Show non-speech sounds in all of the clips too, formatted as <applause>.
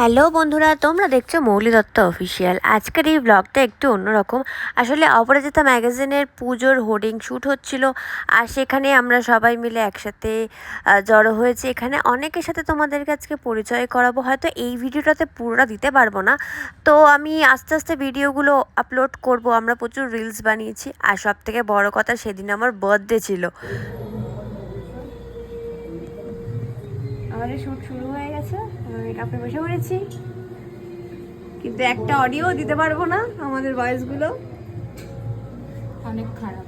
Hello বন্ধুরা, তোমরা দেখছ মৌলি দত্ত অফিসিয়াল আজকের এই ব্লগটা একটু অন্যরকম। আসলে অপরাজিতা ম্যাগাজিনের পুজোর হোর্ডিং শ্যুট হচ্ছিল, আর সেখানে আমরা সবাই মিলে একসাথে জড়ো হয়েছে। এখানে অনেকের সাথে তোমাদেরকে আজকে পরিচয় করাবো। হয়তো এই ভিডিওটাতে পুরোটা দিতে পারব না। তো আমি আস্তে আস্তে ভিডিওগুলো আপলোড করব। আমরা প্রচুর রিলস বানিয়েছি, আর সব থেকে বড় কথা সেদিন আমার বার্থডে ছিল। আমাদের শুট শুরু হয়ে গেছে মেকআপে বসে পড়েছি। কিন্তু একটা অডিও দিতে পারব না আমাদের ভয়েসগুলো অনেক খারাপ।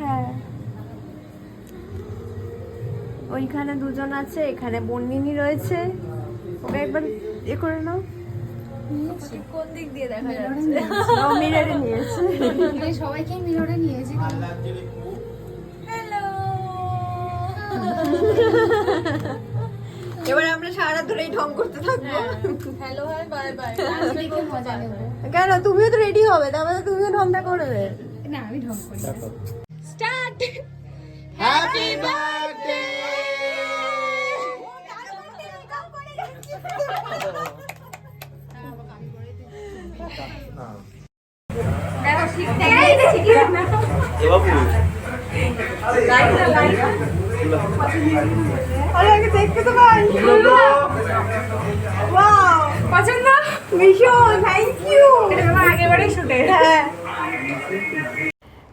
হ্যাঁ। ওইখানে দুজন আছে এখানে বন্দিনী রয়েছে। ওকে একবার এ করে নাও। কোন দিক দিয়ে দেখা যাচ্ছে? ও মিররে নিয়েছে। সবাইকে মিররে নিয়েছি। হ্যালো <laughs> এবার আমরা সারা ধরেই ঢং করতে থাকব। হ্যালো হাই বাই বাই মজা নেব। কেন? তুমিও তো রেডি হবে তারপরে তুমিও ঢংটা করবে না আমি ঢং করি স্টার্ট হ্যাপি বার্থডে এ বাবু। দেখতে তো ভাই পছন্দ ভীষণ থ্যাংক ইউ এটা আমার আগেবারে শুটে হ্যাঁ।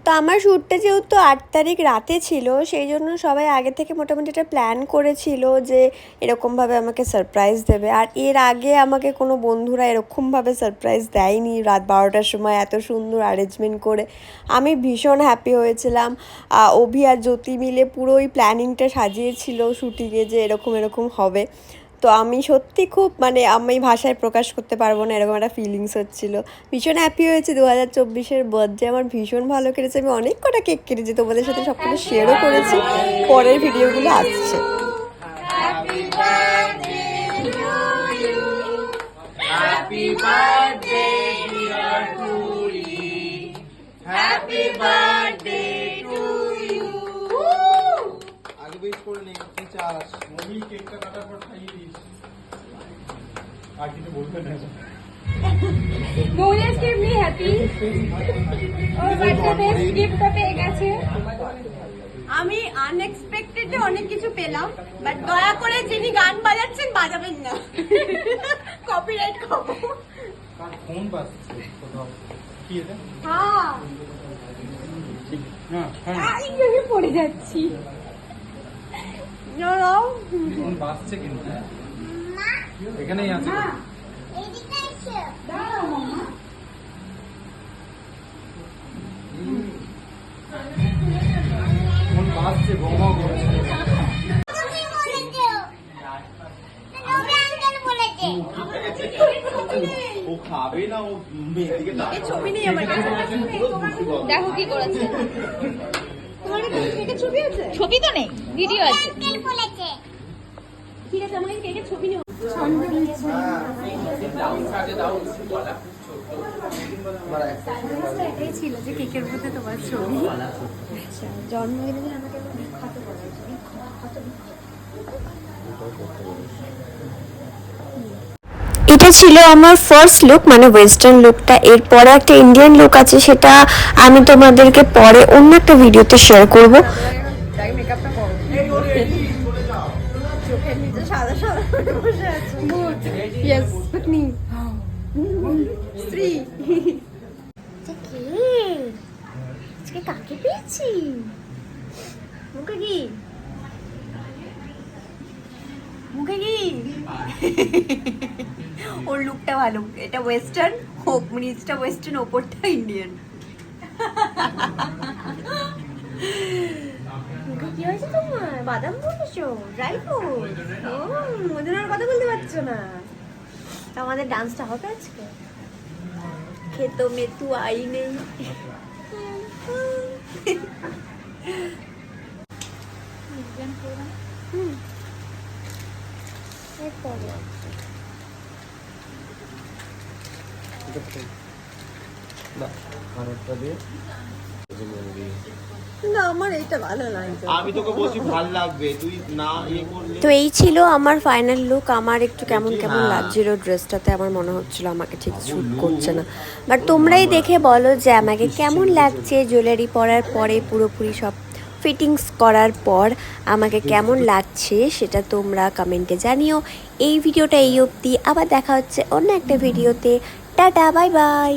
তো আমার শ্যুটটা যেহেতু আট তারিখ রাতে ছিল, সেই জন্য সবাই আগে থেকে মোটামুটি একটা প্ল্যান করেছিল যে এরকমভাবে আমাকে সারপ্রাইজ দেবে। আর এর আগে আমাকে কোনো বন্ধুরা এরকমভাবে সারপ্রাইজ দেয়নি রাত বারোটার সময় এত সুন্দর অ্যারেঞ্জমেন্ট করে। আমি ভীষণ হ্যাপি হয়েছিলাম। অভি আর জ্যোতি মিলে পুরো ওই প্ল্যানিংটা সাজিয়েছিল শুটিংয়ে যে এরকম এরকম হবে। তো আমি সত্যি খুব মানে আমি ভাষায় প্রকাশ করতে পারব না এরকম একটা ফিলিংস হচ্ছিল। ভীষণ হ্যাপি হয়েছে দু হাজার চব্বিশের বার্থডে আমার ভীষণ ভালো কেটেছে আমি অনেক কটা কেক কেটেছি তোমাদের সাথে সব কটা শেয়ারও করেছি পরের ভিডিওগুলো আসছে। আর কিছু না এমনি হ্যাপি ওর গিফটটা পেয়ে গেছে। আমি আনএক্সপেক্টেডলি অনেক কিছু পেলাম বাট দয়া করে যিনি গান বাজাচ্ছেন বাজাবেন না। কপিরাইট খাব ফোন কোথাও? কি এটা? হ্যাঁ। না হ্যাঁ। আই পড়ে যাচ্ছি। বাজছে কিন্তু এখানেই আছে। ফোন বাজছে বৌমা ও খাবে না ও মেয়েদিকে ছবি নেই আমার কাছে। দেখো কি করেছে। তোমার ছবি আছে? ছবি তো নেই ভিডিও আছে। ঠিক আছে আমাকে কেকের ছবি নিও এটাই ছিল যে কেকের মধ্যে তোমার ছবি আচ্ছা জন্মদিনে আমাকে বিখ্যাত করা হয়েছে। বিখ্যাত, এটা ছিল আমার ফার্স্ট লুক মানে ওয়েস্টার্ন লুকটা এরপরে একটা ইন্ডিয়ান লুক আছে সেটা আমি তোমাদেরকে পরে অন্য একটা ভিডিওতে শেয়ার করব। আছে ইয়েস পত্নী স্ত্রী আজকে কাকে পেয়েছি মুখে কি মুখে কি ওর লুকটা ভালো। এটা ওয়েস্টার্ন হোক নিচটা ওয়েস্টার্ন ওপরটা ইন্ডিয়ান মুখে কি হয়েছে তোমার? বাদাম বলেছ? ড্রাই ফ্রুট ও আর কথা বলতে পারছ না। তা আমাদের ডান্সটা হবে আজকে? খেতো মেতু আই নেই। হুম। এরপরে। না। খাবারটা দিয়ে। না আমার এইটা ভালো লাগছে আমি তোকে বলছি ভালো লাগবে। তুই না ইয়ে করলে তো এই ছিল আমার ফাইনাল লুক আমার একটু কেমন কেমন হ্যাঁ। লাগছিল ড্রেসটাতে আমার মনে হচ্ছিল আমাকে ঠিক স্যুট করছে না। বাট তোমরাই দেখে বলো যে আমাকে কেমন লাগছে জুয়েলারি পরার পরে পুরোপুরি সব ফিটিংস করার পর আমাকে কেমন লাগছে সেটা তোমরা কমেন্টে জানিও। এই ভিডিওটা এই অবধি। আবার দেখা হচ্ছে অন্য একটা ভিডিওতে টাটা বাই বাই